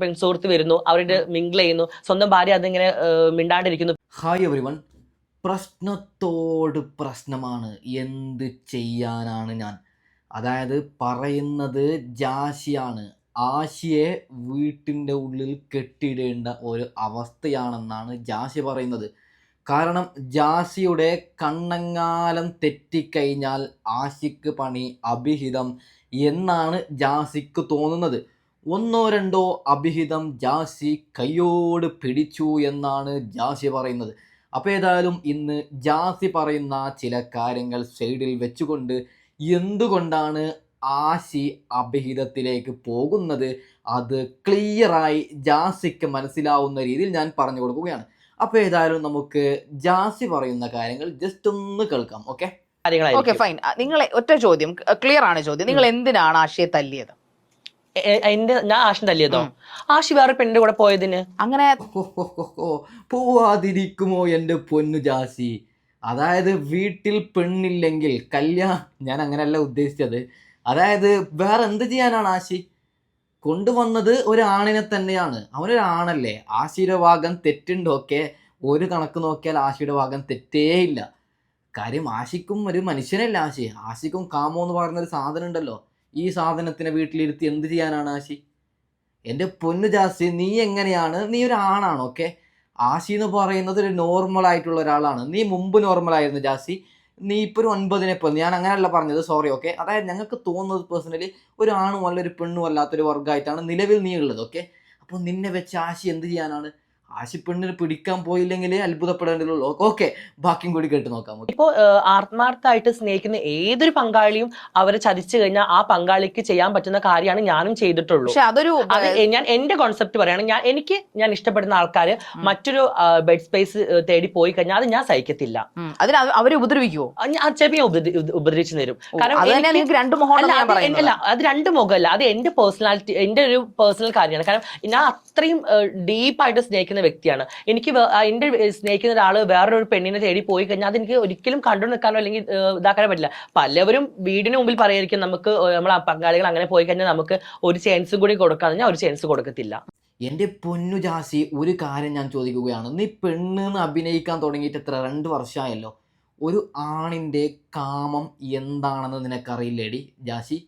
പെൺസുഹൃത്ത് വരുന്നു അവരുടെ മിങ്കിൾ ചെയ്യുന്നു സ്വന്തം ഭാര്യ അതിങ്ങനെ മിണ്ടാണ്ടിരിക്കുന്നു. ഹായ് എവരി വൺ പ്രശ്നത്തോട് പ്രശ്നമാണ്. എന്ത് ചെയ്യാനാണ് ഞാൻ? അതായത് പറയുന്നത് ജാശിയാണ് ആശിയെ വീട്ടിന്റെ ഉള്ളിൽ കെട്ടിയിടേണ്ട ഒരു അവസ്ഥയാണെന്നാണ് ജാസി പറയുന്നത്. കാരണം ജാസിയുടെ കണ്ണങ്ങാലം തെറ്റിക്കഴിഞ്ഞാൽ ആശിക്ക് പണി അഭിഹിതം എന്നാണ് ജാസിക്ക് തോന്നുന്നത്. ഒന്നോ രണ്ടോ അഭിഹിതം ജാസി കയ്യോട് പിടിച്ചു എന്നാണ് ജാസി പറയുന്നത്. അപ്പോൾ ഏതായാലും ഇന്ന് ജാസി പറയുന്ന ചില കാര്യങ്ങൾ സൈഡിൽ വെച്ചുകൊണ്ട് എന്തുകൊണ്ടാണ് ആശി അഭിഹിതത്തിലേക്ക് പോകുന്നത്? അത് ക്ലിയറായി ജാസിക്ക് മനസ്സിലാവുന്ന രീതിയിൽ ഞാൻ പറഞ്ഞു കൊടുക്കുകയാണ്. അപ്പോൾ ഏതായാലും നമുക്ക് ജാസി പറയുന്ന കാര്യങ്ങൾ ജസ്റ്റ് ഒന്ന് കേൾക്കാം ഓക്കെ? Okay fine. നിങ്ങളെ ഒറ്റ ചോദ്യം ക്ലിയർ ആണ് ചോദ്യം. നിങ്ങൾ എന്തിനാണ് ആശയെ തല്ലിയത്? എന്റെ ഞാൻ ആശം തല്ലിയതോ? ആശി വേറെ പെണ്ണിന്റെ കൂടെ പോയതിന്? അങ്ങനെ പോവാതിരിക്കുമോ എന്റെ പൊന്നു ജാസി? അതായത് വീട്ടിൽ പെണ്ണില്ലെങ്കിൽ കല്യാണം ഞാൻ അങ്ങനെയല്ല ഉദ്ദേശിച്ചത്. അതായത് വേറെ എന്ത് ചെയ്യാനാണ് ആശി? കൊണ്ടുവന്നത് ഒരു ആണിനെ തന്നെയാണ്. അവനൊരു ആണല്ലേ ആശിയുടെ ഭാഗം തെറ്റുണ്ടോക്കെ ഒരു കണക്ക് നോക്കിയാൽ ആശിയുടെ ഭാഗം തെറ്റേ ഇല്ല. കാര്യം ആശിക്കും ഒരു മനുഷ്യനല്ല ആശി. ആശിക്കും കാമോ എന്ന് പറയുന്ന ഒരു സാധനം ഉണ്ടല്ലോ. ഈ സാധനത്തിനെ വീട്ടിലിരുത്തി എന്ത് ചെയ്യാനാണ് ആശി? എന്റെ പൊന്നു ജാസി നീ എങ്ങനെയാണ്? നീ ഒരു ആണാണ് ഓക്കെ ആശി എന്ന് പറയുന്നത് ഒരു നോർമൽ ആയിട്ടുള്ള ഒരാളാണ്. നീ മുമ്പ് നോർമൽ ആയിരുന്നു ജാസി നീ ഇപ്പോൾ ഒരു ഒൻപതിനെ പോലെ ഞാൻ അങ്ങനെയല്ല പറഞ്ഞത് സോറി ഓക്കെ അതായത് ഞങ്ങൾക്ക് തോന്നുന്നത് പേഴ്സണലി ഒരു ആണും അല്ല ഒരു പെണ്ണും അല്ലാത്തൊരു വർഗമായിട്ടാണ് നിലവിൽ നീ ഉള്ളത് ഓക്കെ അപ്പോൾ നിന്നെ വെച്ച് ആശി എന്ത് ചെയ്യാനാണ്? ആശി പെണ്ണിന് പിടിക്കാൻ പോയില്ലെങ്കിൽ അത്ഭുതപ്പെടേണ്ടതുള്ളൂ. ഓക്കെ ബാക്കിയും കൂടി കേട്ട് നോക്കാം ഇപ്പോൾ ആത്മാർത്ഥമായിട്ട് സ്നേഹിക്കുന്ന ഏതൊരു പങ്കാളിയും അവരെ ചതിച്ചു കഴിഞ്ഞാൽ ആ പങ്കാളിക്ക് ചെയ്യാൻ പറ്റുന്ന കാര്യമാണ് ഞാനും ചെയ്തിട്ടുള്ളൂ. പക്ഷെ അതൊരു അത് ഞാൻ എന്റെ കോൺസെപ്റ്റ് പറയുകയാണ് ഞാൻ എനിക്ക് ഞാൻ ഇഷ്ടപ്പെടുന്ന ആൾക്കാര് മറ്റൊരു ബെഡ് സ്പേസ് തേടി പോയി കഴിഞ്ഞാൽ അത് ഞാൻ സഹിക്കത്തില്ല. അതിന് അവ- അവരെ ഉപദ്രവിക്കുമോ ഞാൻ ഞാൻ ഉപദ്ര- ഉപ- ഉപദ്രവിച്ചു തരും. കാരണം എനിക്ക് രണ്ട് മുഖം അല്ല, ഞാൻ അത് പറയുന്നത്. അല്ല അത് രണ്ട് മുഖമല്ല. അത് എന്റെ പേഴ്സണാലിറ്റി എന്റെ ഒരു പേഴ്സണൽ കാര്യമാണ്. കാരണം ഞാൻ അത്രയും ഡീപ്പായിട്ട് സ്നേഹിക്കുന്ന വ്യക്തിയാണ്. എനിക്ക് എന്റെ സ്നേഹിക്കുന്ന ഒരാൾ വേറൊരു പെണ്ണിനെ തേടി പോയി കഴിഞ്ഞാൽ അതെനിക്ക് ഒരിക്കലും കണ്ടു നിൽക്കാനോ അല്ലെങ്കിൽ ഇതാക്കാനോ പറ്റില്ല. പലവരും വീടിന് മുമ്പിൽ പറയായിരിക്കും നമുക്ക് നമ്മളെ പങ്കാളികൾ അങ്ങനെ പോയി കഴിഞ്ഞാൽ നമുക്ക് ഒരു ചാൻസും കൂടി കൊടുക്കാന്ന്. ഞാൻ ഒരു ചാൻസ് കൊടുക്കത്തില്ല. എന്റെ പൊന്നു ജാസി ഒരു കാര്യം ഞാൻ ചോദിക്കുകയാണ്. നീ പെണ്ണെന്ന് അഭിനയിക്കാൻ തുടങ്ങിയിട്ട് എത്ര രണ്ട് വർഷമായല്ലോ? ഒരു ആണിന്റെ കാമം എന്താണെന്ന് നിനക്കറിയില്ലേടി ജാസി?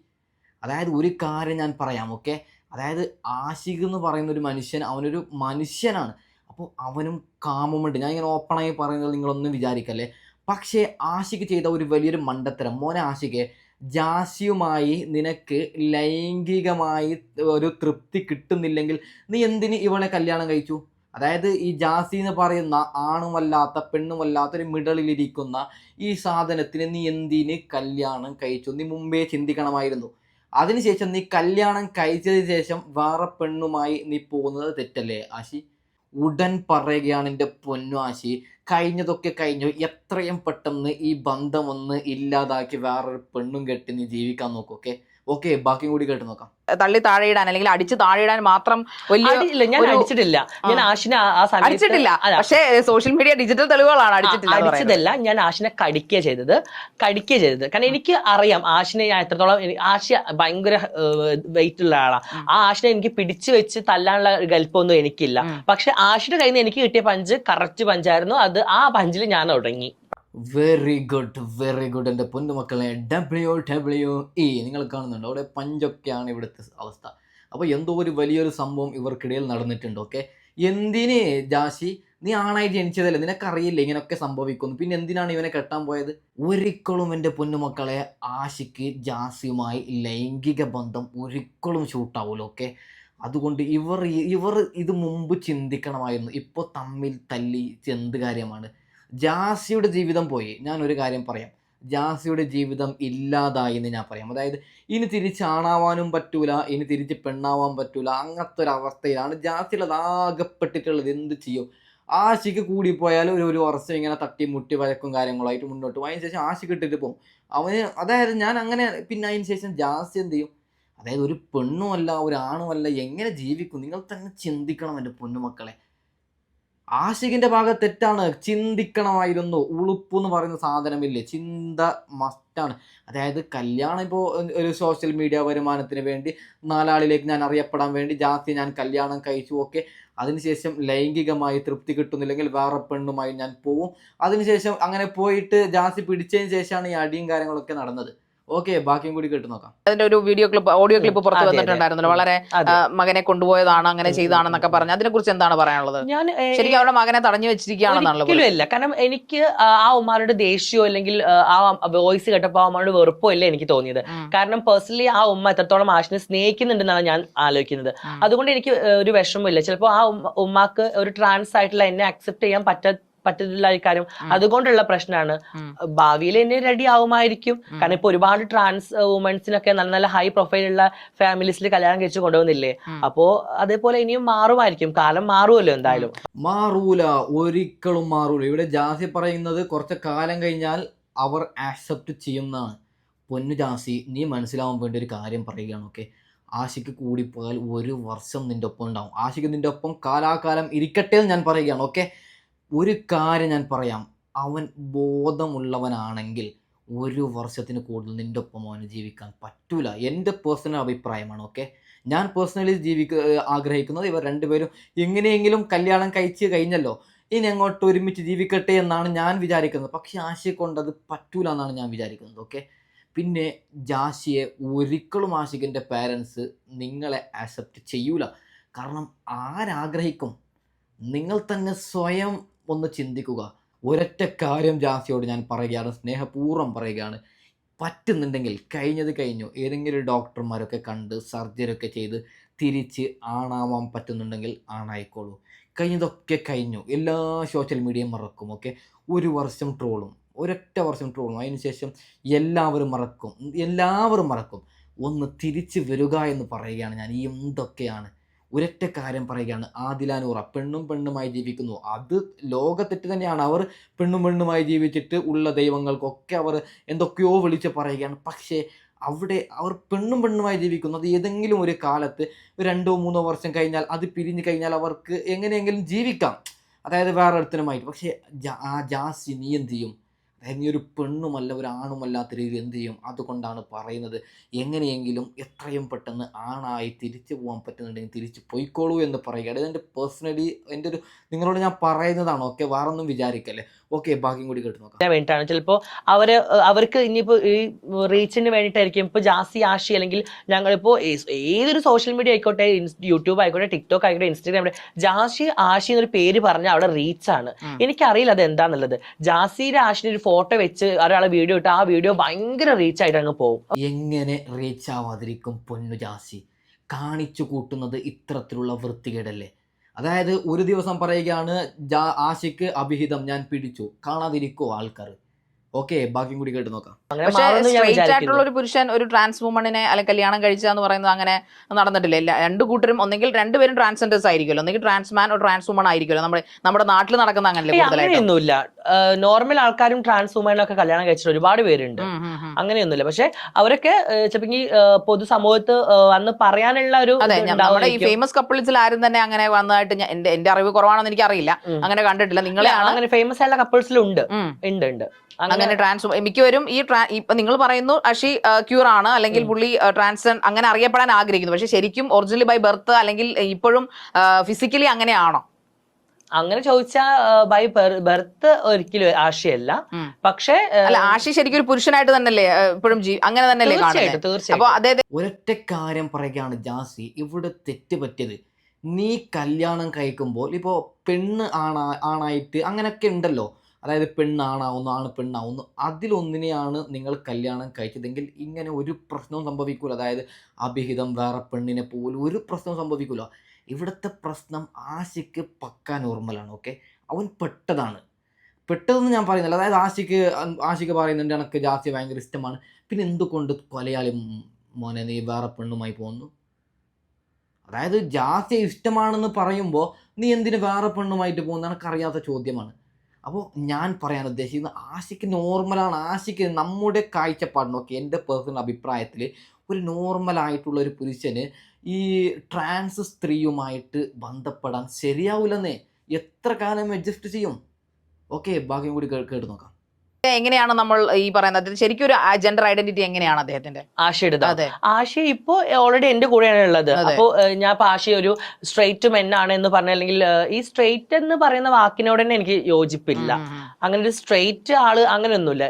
അതായത് ഒരു കാര്യം ഞാൻ പറയാം ഓക്കെ അതായത് ആശിഖ് എന്ന് പറയുന്ന ഒരു മനുഷ്യൻ അവനൊരു മനുഷ്യനാണ്. അപ്പോൾ അവനും കാമുമുണ്ട് ഞാൻ ഇങ്ങനെ ഓപ്പണായി പറയുന്നത് നിങ്ങളൊന്നും വിചാരിക്കല്ലേ? പക്ഷേ ആശിക്ക് ചെയ്ത ഒരു വലിയൊരു മണ്ടത്തരം. മോനെ ആശിക്ക് ജാസിയുമായി നിനക്ക് ലൈംഗികമായി ഒരു തൃപ്തി കിട്ടുന്നില്ലെങ്കിൽ നീ എന്തിന് ഇവളെ കല്യാണം കഴിച്ചു? അതായത് ഈ ജാസി എന്ന് പറയുന്ന ആണുമല്ലാത്ത പെണ്ണുമല്ലാത്ത ഒരു മിഡലിലിരിക്കുന്ന ഈ സാധനത്തിന് നീ എന്തിന് കല്യാണം കഴിച്ചു? നീ മുമ്പേ ചിന്തിക്കണമായിരുന്നു. അതിനുശേഷം നീ കല്യാണം കഴിച്ചതിന് ശേഷം വേറെ പെണ്ണുമായി നീ പോകുന്നത് തെറ്റല്ലേ ആശി? ഉടൻ പറയുകയാണ് എന്റെ പൊന്നുവാശി കഴിഞ്ഞതൊക്കെ കഴിഞ്ഞു. എത്രയും പെട്ടെന്ന് ഈ ബന്ധമൊന്ന് ഇല്ലാതാക്കി വേറൊരു പെണ്ണും കെട്ടി നീ ജീവിക്കാൻ നോക്ക് ഓക്കെ ഓക്കെ ബാക്കിയും കൂടി കേട്ട് നോക്കാം. തള്ളി താഴെയിടാൻ അല്ലെങ്കിൽ അടിച്ച് താഴെയിടാൻ മാത്രം വലിയ ഞാൻ അടിച്ചിട്ടില്ല. ഞാൻ ആഷിനെ ആ- അടിച്ചിട്ടില്ല. പക്ഷേ സോഷ്യൽ മീഡിയ ഡിജിറ്റൽ തെളിവുകളാണ് അടിച്ചിട്ടില്ല അടിച്ചതല്ല ഞാൻ ആഷിനെ കടിക്കുക ചെയ്തത്. കടിക്കുക ചെയ്തത്. കാരണം എനിക്ക് അറിയാം ആഷിനെ ഞാൻ എത്രത്തോളം ആശ ഭയങ്കര വെയിറ്റ് ഉള്ള ആളാണ് ആ ആഷിനെ എനിക്ക് പിടിച്ചു വെച്ച് തല്ലാനുള്ള ഗൽപ്പൊന്നും എനിക്കില്ല. പക്ഷെ ആഷിയുടെ കയ്യിൽ നിന്ന് എനിക്ക് കിട്ടിയ പഞ്ച് കറക്റ്റ് പഞ്ചായിരുന്നു. അത് ആ പഞ്ചിൽ ഞാൻ തുടങ്ങി. വെരി ഗുഡ് വെരി ഗുഡ് എന്റെ പൊന്നുമക്കളെ ഡബ്ല്യു ഡബ്ല്യു ഇ നിങ്ങൾ കാണുന്നുണ്ട്. അവിടെ പഞ്ചൊക്കെയാണ് ഇവിടുത്തെ അവസ്ഥ. അപ്പോൾ എന്തോ ഒരു വലിയൊരു സംഭവം ഇവർക്കിടയിൽ നടന്നിട്ടുണ്ട് ഓക്കെ എന്തിന് ജാശി നീ ആണായിട്ട് ജനിച്ചതല്ലേ? നിനക്കറിയില്ല ഇങ്ങനെയൊക്കെ സംഭവിക്കുന്നു. പിന്നെ എന്തിനാണ് ഇവനെ കെട്ടാൻ പോയത്? ഒരിക്കലും എന്റെ പൊന്നുമക്കളെ ആശിക്ക് ജാസിയുമായി ലൈംഗിക ബന്ധം ഒരിക്കലും ഷൂട്ടാവൂല ഓക്കെ അതുകൊണ്ട് ഇവർ ഇവർ ഇത് മുമ്പ് ചിന്തിക്കണമായിരുന്നു. ഇപ്പോൾ തമ്മിൽ തല്ലി എന്ത് കാര്യമാണ്. ജാസിയുടെ ജീവിതം പോയി. ഞാനൊരു കാര്യം പറയാം. ജാസിയുടെ ജീവിതം ഇല്ലാതായി എന്ന് ഞാൻ പറയാം. അതായത് ഇനി തിരിച്ച് ആണാവാനും പറ്റൂല ഇനി തിരിച്ച് പെണ്ണാവാൻ പറ്റൂല അങ്ങനത്തെ ഒരു അവസ്ഥയിലാണ് ജാസിയുള്ളത്. ആകപ്പെട്ടിട്ടുള്ളത് എന്ത് ചെയ്യും? ആശിക്ക് കൂടിപ്പോയാൽ ഒരു ഒരു വർഷം ഇങ്ങനെ തട്ടി മുട്ടി വഴക്കും കാര്യങ്ങളായിട്ട് മുന്നോട്ട് പോകും അതിനുശേഷം ആശിക്ക് ഇട്ടിട്ട് പോകും. അവന് അതായത് ഞാൻ അങ്ങനെ പിന്നെ അതിന് ശേഷം ജാസി എന്ത് ചെയ്യും? അതായത് ഒരു പെണ്ണുമല്ല ഒരു ആണുമല്ല എങ്ങനെ ജീവിക്കും? നിങ്ങൾ തന്നെ ചിന്തിക്കണം എന്റെ പൊന്നുമക്കളെ. ആഷിഖിന്റെ ഭാഗത്ത് തെറ്റാണ്. ചിന്തിക്കണമായിരുന്നു. ഉളുപ്പ് എന്ന് പറയുന്ന സാധനമില്ലേ? ചിന്ത മസ്റ്റാണ് അതായത് കല്യാണം ഇപ്പോൾ ഒരു സോഷ്യൽ മീഡിയ വരുമാനത്തിന് വേണ്ടി നാലാളിലേക്ക് ഞാൻ അറിയപ്പെടാൻ വേണ്ടി ജാസ്തി ഞാൻ കല്യാണം കഴിച്ചു. ഒക്കെ അതിനുശേഷം ലൈംഗികമായി തൃപ്തി കിട്ടുന്നില്ലെങ്കിൽ വേറെ പെണ്ണുമായി ഞാൻ പോവും. അതിനുശേഷം അങ്ങനെ പോയിട്ട് ജാസ്തി പിടിച്ചതിന് ശേഷമാണ് ഈ അടിയും കാര്യങ്ങളൊക്കെ നടന്നത്. ഓക്കെ ബാക്കിയും കൂടി കേട്ട് നോക്കാം. അതിന്റെ ഒരു വീഡിയോ ക്ലിപ്പ് ഓഡിയോ ക്ലിപ്പ് പുറത്തു. വന്നിട്ടുണ്ടായിരുന്നല്ലോ. വളരെ മകനെ കൊണ്ടുപോയതാണ് അങ്ങനെ ചെയ്താണെന്നൊക്കെ പറഞ്ഞു. അതിനെ കുറിച്ച് എന്താണ് പറയാനുള്ളത്? ഞാൻ ശരിക്കും അവരുടെ മകനെ തടഞ്ഞു വെച്ചിരിക്കുകയാണെന്നാണല്ലോ ഇല്ല. കാരണം എനിക്ക് ആ ഉമ്മാരുടെ ദേഷ്യമോ അല്ലെങ്കിൽ ആ, ആ വോയിസ് കേട്ടപ്പോൾ ആ ഉമ്മാരുടെ വെറുപ്പോ ഇല്ല എനിക്ക് തോന്നിയത്. കാരണം പേഴ്സണലി ആ ഉമ്മ എത്രത്തോളം ആശിനെ സ്നേഹിക്കുന്നുണ്ടെന്നാണ് ഞാൻ ആലോചിക്കുന്നത്. അതുകൊണ്ട് എനിക്ക് ഒരു വിഷമമില്ല ചിലപ്പോൾ ആ ഉമ്മ- ഉമ്മാക്ക് ഒരു ട്രാൻസ് ആയിട്ടുള്ള എന്നെ അക്സെപ്റ്റ് ചെയ്യാൻ പറ്റ പറ്റുന്നില്ല ഈ കാര്യം. അതുകൊണ്ടുള്ള പ്രശ്നമാണ് ഭാവിയിൽ എന്നെ റെഡി ആവുമായിരിക്കും. കാരണം ഇപ്പൊ ഒരുപാട് ട്രാൻസ് വുമൻസിനൊക്കെ നല്ല നല്ല ഹൈ പ്രൊഫൈൽ ഉള്ള ഫാമിലീസിൽ കല്യാണം കഴിച്ചു കൊണ്ടുവന്നില്ലേ? അപ്പോ അതേപോലെ ഇനിയും മാറുമായിരിക്കും. കാലം മാറുമല്ലോ എന്തായാലും. മാറൂല. ഒരിക്കലും മാറൂല. ഇവിടെ ജാസി പറയുന്നത് കുറച്ച് കാലം കഴിഞ്ഞാൽ അവർ ആക്സെപ്റ്റ് ചെയ്യുന്നതാണ്. പൊന്നു ജാസി നീ മനസ്സിലാവാൻ വേണ്ടി ഒരു കാര്യം പറയുകയാണ് ഓക്കെ ആശിക്ക് കൂടിപ്പോയാൽ ഒരു വർഷം നിന്റെ ഒപ്പം ഉണ്ടാവും. ആശിക്ക് നിന്റെ ഒപ്പം കാലാകാലം ഇരിക്കട്ടെ എന്ന് ഞാൻ പറയുകയാണ് ഓക്കെ ഒരു കാര്യം ഞാൻ പറയാം. അവൻ ബോധമുള്ളവനാണെങ്കിൽ ഒരു വർഷത്തിന് കൂടുതൽ നിന്റെ ഒപ്പം അവന് ജീവിക്കാൻ പറ്റൂല. എന്റെ പേഴ്സണൽ അഭിപ്രായമാണ് ഓക്കെ ഞാൻ പേഴ്സണലി ജീവിക്ക ആഗ്രഹിക്കുന്നത് ഇവർ രണ്ടുപേരും എങ്ങനെയെങ്കിലും കല്യാണം കഴിച്ച് കഴിഞ്ഞല്ലോ. ഇനി അങ്ങോട്ട് ഒരുമിച്ച് ജീവിക്കട്ടെ എന്നാണ് ഞാൻ വിചാരിക്കുന്നത്. പക്ഷേ ആശയെ കൊണ്ട് അത് പറ്റൂല എന്നാണ് ഞാൻ വിചാരിക്കുന്നത് ഓക്കെ പിന്നെ ജാഷിയെ ഒരിക്കലും ആഷിഖിന്റെ പാരൻസ് നിങ്ങളെ ആക്സെപ്റ്റ് ചെയ്യൂല. കാരണം ആരാഗ്രഹിക്കും? നിങ്ങൾ തന്നെ സ്വയം ഒന്ന് ചിന്തിക്കുക. ഒരൊറ്റ കാര്യം ജാസിയോട് ഞാൻ പറയുകയാണ് സ്നേഹപൂർവം പറയുകയാണ്. പറ്റുന്നുണ്ടെങ്കിൽ കഴിഞ്ഞത് കഴിഞ്ഞു. ഏതെങ്കിലും ഡോക്ടർമാരൊക്കെ കണ്ട് സർജറി ഒക്കെ ചെയ്ത് തിരിച്ച് ആണാവാൻ പറ്റുന്നുണ്ടെങ്കിൽ ആണായിക്കോളൂ. കഴിഞ്ഞതൊക്കെ കഴിഞ്ഞു. എല്ലാ സോഷ്യൽ മീഡിയയും മറക്കും ഓക്കെ ഒരു വർഷം ട്രോളും ഒരൊറ്റ വർഷം ട്രോളും അതിനുശേഷം എല്ലാവരും മറക്കും. എല്ലാവരും മറക്കും. ഒന്ന് തിരിച്ച് വരിക എന്ന് പറയുകയാണ് ഞാൻ. ഈ എന്തൊക്കെയാണ്? ഒരൊറ്റ കാര്യം പറയുകയാണ്. ആദിലാനൂറ പെണ്ണും പെണ്ണുമായി ജീവിക്കുന്നു. അത് ലോകത്തെറ്റ് തന്നെയാണ്. അവർ പെണ്ണും പെണ്ണുമായി ജീവിച്ചിട്ട് ഉള്ള ദൈവങ്ങൾക്കൊക്കെ അവർ എന്തൊക്കെയോ വിളിച്ച് പറയുകയാണ്. പക്ഷേ അവിടെ അവർ പെണ്ണും പെണ്ണുമായി ജീവിക്കുന്നു. അത് ഏതെങ്കിലും ഒരു കാലത്ത് രണ്ടോ മൂന്നോ വർഷം കഴിഞ്ഞാൽ അത് പിരിഞ്ഞു കഴിഞ്ഞാൽ അവർക്ക് എങ്ങനെയെങ്കിലും ജീവിക്കാം. അതായത് വേറെ ഒരുത്തനുമായിട്ട് പക്ഷേ ആ ജാസി നീ എന്ത് ചെയ്യും? നീ ഒരു പെണ്ണുമല്ല ഒരു ആണുമല്ലാത്ത രീതിയിൽ എന്ത് ചെയ്യും? അതുകൊണ്ടാണ് പറയുന്നത്. എങ്ങനെയെങ്കിലും എത്രയും പെട്ടെന്ന് ആണായി തിരിച്ചു പോകാൻ പറ്റുന്നുണ്ടെങ്കിൽ തിരിച്ചു പോയിക്കോളൂ എന്ന് പറയുക. അതായത് എന്റെ പേഴ്സണലി എന്റെ ഒരു നിങ്ങളോട് ഞാൻ പറയുന്നതാണ് ഓക്കെ വേറൊന്നും വിചാരിക്കല്ലേ? ഓക്കെ ബാക്കിയും കൂടി കേട്ട് നോക്കാം. വേണ്ടിട്ടാണ് വേണ്ടിയിട്ടാണ്. ചിലപ്പോ അവർ അവർക്ക് ഇനിയിപ്പോ ഈ റീച്ചിന് വേണ്ടിയിട്ടായിരിക്കും. ഇപ്പൊ ജാസി ആഷി അല്ലെങ്കിൽ ഞങ്ങളിപ്പോ ഏ- ഏതൊരു സോഷ്യൽ മീഡിയ ആയിക്കോട്ടെ യൂട്യൂബ് ആയിക്കോട്ടെ ടിക്ടോക്ക് ആയിക്കോട്ടെ ഇൻസ്റ്റാഗ്രാം ജാസി ആഷി എന്നൊരു പേര് പറഞ്ഞാൽ അവിടെ റീച്ചാണ്. എനിക്കറിയില്ല അത് എന്താന്നുള്ളത്. ജാസിയുടെ ആഷിന് ഒരു ഫോട്ടോ വെച്ച് ഒരാളെ വീഡിയോ ഇട്ട് ആ വീഡിയോ ഭയങ്കര റീച്ച് ആയിട്ട് അങ്ങ് പോകും. എങ്ങനെ റീച്ച് ആവാതിരിക്കും പൊന്നു ജാസി? കാണിച്ചു കൂട്ടുന്നത് ഇത്തരത്തിലുള്ള വൃത്തികേടല്ലേ? അതായത് ഒരു ദിവസം പറയുകയാണ് ആശിക്ക് അഭിഹിതം ഞാൻ പിടിച്ചു. കാണാതിരിക്കോ ആൾക്കാർ. ഓക്കെ ബാക്കിയും കൂടി കേട്ട് നോക്കാം. പക്ഷേ ആയിട്ടുള്ള ഒരു പുരുഷൻ ഒരു ട്രാൻസ് വുമണിനെ അല്ലെങ്കിൽ കല്യാണം കഴിച്ച എന്ന് പറയുന്നത് അങ്ങനെ നടന്നിട്ടില്ല. ഇല്ല രണ്ട് കൂട്ടരും ഒന്നെങ്കിൽ രണ്ടുപേരും ട്രാൻസ്ജെൻഡേഴ്സ് ആയിരിക്കുമല്ലോ. ഒന്നെങ്കിൽ ട്രാൻസ്മാൻ ഒരു ട്രാൻസ് വുമൺ ആയിരിക്കുമല്ലോ. നമ്മുടെ നമ്മുടെ നാട്ടിൽ നടക്കുന്ന അങ്ങനെ അങ്ങനെയൊന്നുമില്ല. നോർമൽ ആൾക്കാരും ട്രാൻസ് വുമനൊക്കെ കല്യാണം കഴിച്ചിട്ട് ഒരുപാട് പേരുണ്ട്. അങ്ങനെയൊന്നുമില്ല. പക്ഷെ അവരൊക്കെ ചിലപ്പോൾ പൊതുസമൂഹത്ത് വന്ന് പറയാനുള്ള ഒരു അതെ നമ്മുടെ ഈ ഫേമസ് കപ്പിൾസിൽ ആരും തന്നെ അങ്ങനെ വന്നതായിട്ട് എന്റെ എന്റെ അറിവ് കുറവാണെന്ന് എനിക്ക് അറിയില്ല അങ്ങനെ കണ്ടിട്ടില്ല. നിങ്ങളെ അങ്ങനെ ഫേമസ് ആയിട്ടുള്ള കപ്പിൾസിലുണ്ട്. ഉണ്ട് ഉണ്ട്. അങ്ങനെ ട്രാൻസ് മിക്കവരും ഈ ട്രാ- ഇപ്പൊ നിങ്ങൾ പറയുന്നു അഷി ക്യൂർ ആണ് അല്ലെങ്കിൽ പുള്ളി ട്രാൻസ് അങ്ങനെ അറിയപ്പെടാൻ ആഗ്രഹിക്കുന്നു. പക്ഷെ ശരിക്കും ഒറിജിനലി ബൈ ബർത്ത് അല്ലെങ്കിൽ ഇപ്പോഴും ഫിസിക്കലി അങ്ങനെയാണോ? അങ്ങനെ ചോദിച്ചാൽ ബൈ ബർത്ത് ഒരിക്കലും ആശയല്ല. പക്ഷേ അല്ല ആഷി ശരിക്കും ഒരു പുരുഷനായിട്ട് തന്നെയല്ലേ ഇപ്പോഴും അങ്ങനെ തന്നെയല്ലേ തീർച്ചയായിട്ടും ഒരൊറ്റ കാര്യം പറയുകയാണ് ജാസി ഇവിടെ തെറ്റ് പറ്റിയത് നീ കല്യാണം കഴിക്കുമ്പോൾ ഇപ്പോ പെണ്ണ് ആണാ ആണായിട്ട് അങ്ങനെയൊക്കെ ഉണ്ടല്ലോ. അതായത് പെണ്ണാണാവുന്നു ആണ് പെണ്ണാവുന്നു. അതിലൊന്നിനെയാണ് നിങ്ങൾ കല്യാണം കഴിച്ചതെങ്കിൽ ഇങ്ങനെ ഒരു പ്രശ്നവും സംഭവിക്കില്ല അതായത് അഭിഹിതം വേറെ പെണ്ണിനെ പോലും ഒരു പ്രശ്നവും സംഭവിക്കൂല. ഇവിടുത്തെ പ്രശ്നം ആശയ്ക്ക് പക്ക നോർമലാണ് ഓക്കെ അവൻ പെട്ടതാണ്. പെട്ടതെന്ന് ഞാൻ പറയുന്നില്ല. അതായത് ആശയ്ക്ക് ആശയ്ക്ക് പറയുന്നുണ്ട് എനിക്ക് ജാസ്തി ഭയങ്കര ഇഷ്ടമാണ്. പിന്നെ എന്തുകൊണ്ട് കൊലയാളി മോനെ നീ വേറെ പെണ്ണുമായി പോകുന്നു അതായത് ജാസ്തി ഇഷ്ടമാണെന്ന് പറയുമ്പോൾ നീ എന്തിന് വേറെ പെണ്ണുമായിട്ട് പോകുന്ന? എനിക്കറിയാത്ത ചോദ്യമാണ്. അപ്പോൾ ഞാൻ പറയാൻ ഉദ്ദേശിക്കുന്നത് ആശയ്ക്ക് നോർമലാണ്. ആശയ്ക്ക് നമ്മുടെ കാഴ്ചപ്പാടിനൊക്കെ എന്റെ പേഴ്സണൽ അഭിപ്രായത്തിൽ ഒരു നോർമലായിട്ടുള്ള ഒരു പുരുഷന് ഈ ട്രാൻസ് സ്ത്രീയുമായിട്ട് ബന്ധപ്പെടാൻ ശരിയാവില്ലെന്നേ എത്ര കാലം അഡ്ജസ്റ്റ് ചെയ്യും? ഓക്കെ ഭാഗ്യം കൂടി കേട്ട് നോക്കാം. എങ്ങനെയാണ് നമ്മൾ ഈ പറയുന്നത്? ശരിക്കും ഒരു ജെൻഡർ ഐഡന്റിറ്റി എങ്ങനെയാണ് അദ്ദേഹത്തിന്റെ? ആശയുടെ അതെ. ആശ ഇപ്പോ ഓൾറെഡി എന്റെ കൂടെയാണ് ഉള്ളത്. അപ്പോൾ അപ്പോ ഞാൻ ഇപ്പൊ ആശ ഒരു സ്ട്രെയിറ്റ് മെൻ ആണ് എന്ന് പറഞ്ഞ അല്ലെങ്കിൽ ഈ സ്ട്രെയിറ്റ് എന്ന് പറയുന്ന വാക്കിനോട് തന്നെ എനിക്ക് യോജിപ്പില്ല. അങ്ങനെ ഒരു സ്ട്രെയിറ്റ് ആൾ അങ്ങനെ ഒന്നുമില്ല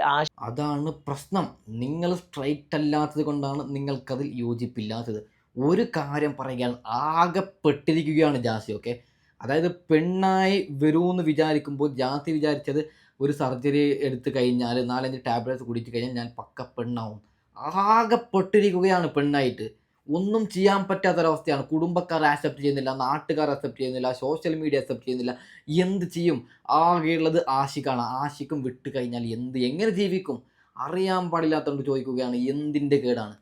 അതാണ് പ്രശ്നം. നിങ്ങൾ സ്ട്രൈറ്റ് അല്ലാത്തത് കൊണ്ടാണ് നിങ്ങൾക്കതിൽ യോജിപ്പില്ലാത്തത്. ഒരു കാര്യം പറയുകയാണ് ആകെ പെട്ടിരിക്കുകയാണ് ജാസി ഓക്കെ അതായത് പെണ്ണായി വരുമെന്ന് വിചാരിക്കുമ്പോൾ ജാസി വിചാരിച്ചത് ഒരു സർജറി എടുത്തു കഴിഞ്ഞാൽ നാലഞ്ച് ടാബ്ലറ്റ്സ് കുടിച്ചു കഴിഞ്ഞാൽ ഞാൻ പക്ക പെണ്ണാവും. ആകെ പൊട്ടിരിക്കുകയാണ് പെണ്ണായിട്ട്. ഒന്നും ചെയ്യാൻ പറ്റാത്തൊരവസ്ഥയാണ്. കുടുംബക്കാർ ആക്സെപ്റ്റ് ചെയ്യുന്നില്ല നാട്ടുകാർ അക്സെപ്റ്റ് ചെയ്യുന്നില്ല സോഷ്യൽ മീഡിയ അക്സെപ്റ്റ് ചെയ്യുന്നില്ല. എന്ത് ചെയ്യും? ആകെയുള്ളത് ആശിക്കാണ്. ആശിക്കും വിട്ട് കഴിഞ്ഞാൽ എന്ത്? എങ്ങനെ ജീവിക്കും? അറിയാൻ പാടില്ലാത്തതുകൊണ്ട് ചോദിക്കുകയാണ്. എന്തിന്റെ കേടാണ്?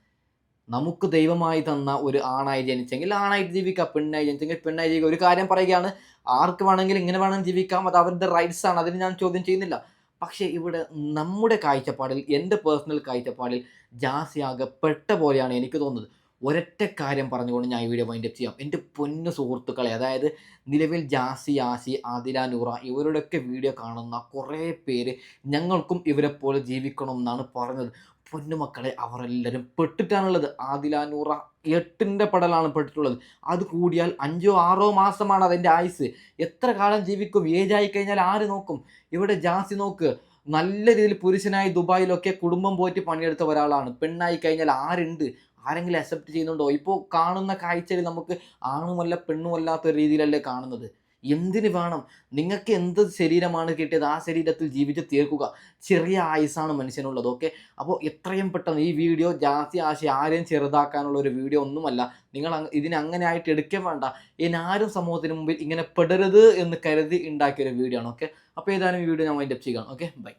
നമുക്ക് ദൈവമായി തന്ന ഒരു ആണായി ജനിച്ചെങ്കിൽ ആണായിട്ട് ജീവിക്കാം പെണ്ണായി ജനിച്ചെങ്കിൽ പെണ്ണായി ജീവിക്കുക ഒരു കാര്യം പറയുകയാണ് ആർക്ക് വേണമെങ്കിലും ഇങ്ങനെ വേണമെങ്കിൽ ജീവിക്കാം അത് അവരുടെ റൈറ്റ്സ് ആണ് അതിന് ഞാൻ ചോദ്യം ചെയ്യുന്നില്ല. പക്ഷേ ഇവിടെ നമ്മുടെ കാഴ്ചപ്പാടിൽ എന്റെ പേഴ്സണൽ കാഴ്ചപ്പാടിൽ ജാസ്യാകപ്പെട്ട പെട്ട പോലെയാണ് എനിക്ക് തോന്നുന്നത്. ഒരൊറ്റ കാര്യം പറഞ്ഞുകൊണ്ട് ഞാൻ ഈ വീഡിയോ വൈൻഡ് അപ്പ് ചെയ്യാം. എന്റെ പൊന്നു സുഹൃത്തുക്കളെ അതായത് നിലവിൽ ജാസി ആസി ആദില നൂറ ഇവരുടെയൊക്കെ വീഡിയോ കാണുന്ന കുറേ പേര് ഞങ്ങൾക്കും ഇവരെ പോലെ ജീവിക്കണം എന്നാണ് പറഞ്ഞത് പൊന്നുമക്കളെ അവരെല്ലാവരും പെട്ടിട്ടാണുള്ളത്. ആദില നൂറ എട്ടിന്റെ പടലാണ് പെട്ടിട്ടുള്ളത്. അത് കൂടിയാൽ അഞ്ചോ ആറോ മാസമാണ് അതിന്റെ ആയുസ് എത്ര കാലം ജീവിക്കും? ഏജ് ആയി കഴിഞ്ഞാൽ ആര് നോക്കും? ഇവിടെ ജാസി നോക്ക്. നല്ല രീതിയിൽ പുരുഷനായി ദുബായിലൊക്കെ കുടുംബം പോയിട്ട് പണിയെടുത്ത ഒരാളാണ്. പെണ്ണായി കഴിഞ്ഞാൽ ആരുണ്ട്? ആരെങ്കിലും അക്സെപ്റ്റ് ചെയ്യുന്നുണ്ടോ? ഇപ്പോൾ കാണുന്ന കാഴ്ചയിൽ നമുക്ക് ആണുമല്ല പെണ്ണുമല്ലാത്ത രീതിയിലല്ലേ കാണുന്നത്. എന്തിന് വേണം? നിങ്ങൾക്ക് എന്ത് ശരീരമാണ് കിട്ടിയത്? ആ ശരീരത്തിൽ ജീവിച്ച് തീർക്കുക. ചെറിയ ആയുസാണ് മനുഷ്യനുള്ളത് ഓക്കെ അപ്പോൾ എത്രയും പെട്ടെന്ന് ഈ വീഡിയോ ജാസ്തി ആശി ആരെയും ചെറുതാക്കാനുള്ള ഒരു വീഡിയോ ഒന്നുമല്ല. നിങ്ങൾ ഇതിനെ അങ്ങനെ ആയിട്ട് എടുക്കാൻ വേണ്ട ഇനാരും സമൂഹത്തിന് മുമ്പിൽ ഇങ്ങനെ പെടരുത് എന്ന് കരുതി ഉണ്ടാക്കിയൊരു വീഡിയോ ആണ് ഓക്കെ അപ്പോൾ ഏതായാലും ഈ വീഡിയോ ഞാൻ വൈൻഡപ്പ് ചെയ്യുകയാണ് ഓക്കെ ബൈ